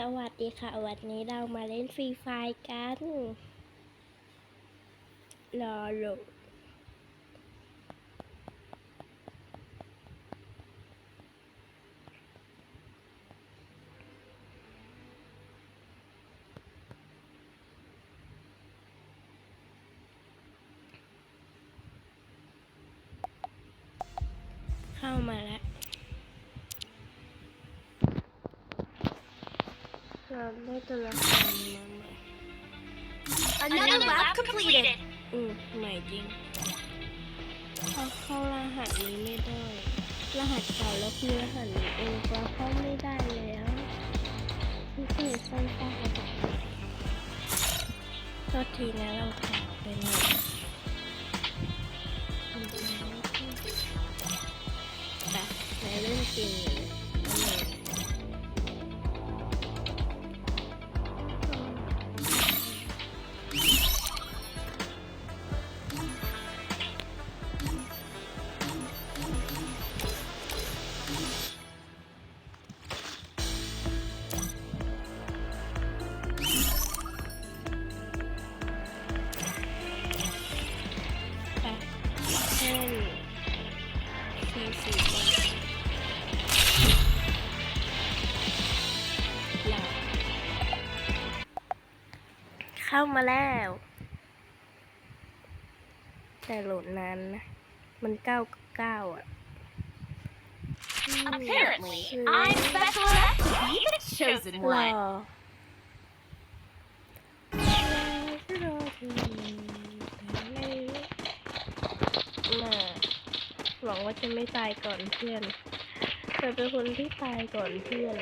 สวัสดีค่ะ วันนี้เรามาเล่นฟรีไฟร์กัน รอโหลดเข้ามาแล้ว เราได้ตัวละครมาใหม่ Another lap completed. อืมใหม่จริงเขาเข้ารหัสนี้ไม่ได้ รหัสเก่าแล้วคือรหัสนี้เองก็เข้าไม่ได้แล้วที่คือสั้นๆเขาบอกโทษทีนะเราขอไปหน่อยไปในเรื่องจริง เข้ามาแล้ว แต่โหลดนานนะ มันเก้าเก้าอะ Apparently, I'm special enough to be the chosen รอ one. มาหวังว่าจะไม่ตายก่อนเพื่อนแต่เป็นคนที่ตายก่อนเพื่อน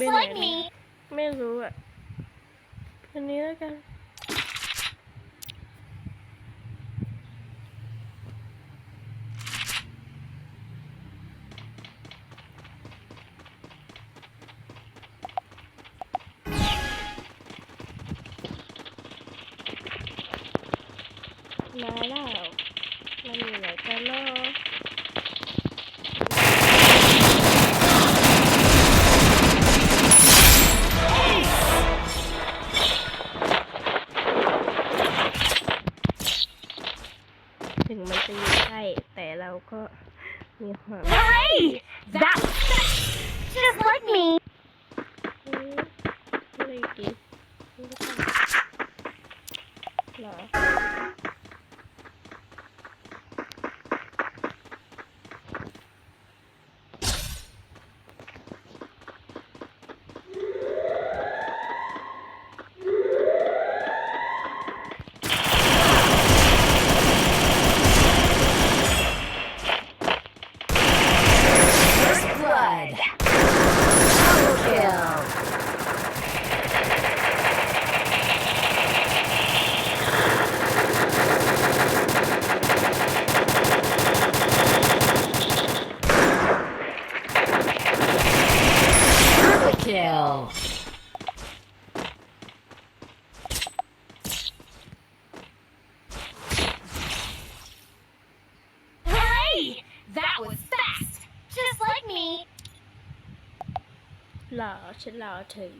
just ไหน like me ไม่รู้อะคนนี้แล้วกัน มาแล้ว เราก็มีความ Hooray! That was fast, just like me. เฮ้ยอะไรดีเหรอ หล่อฉันหล่อถึง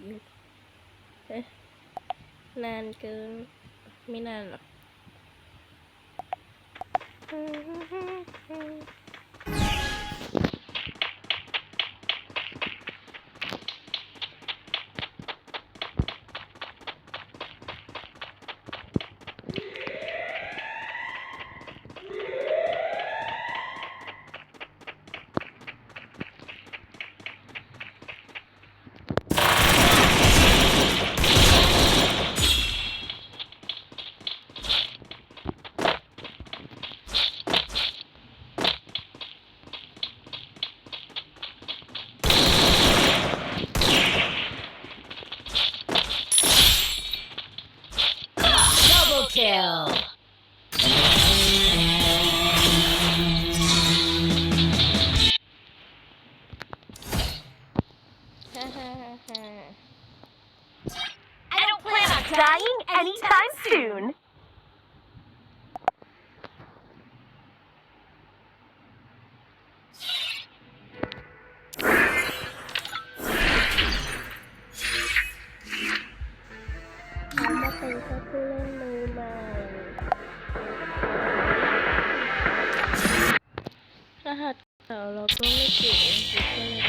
นานเกินไม่นานหรอก soon. Lahat, lolo ko may kikin ko lang.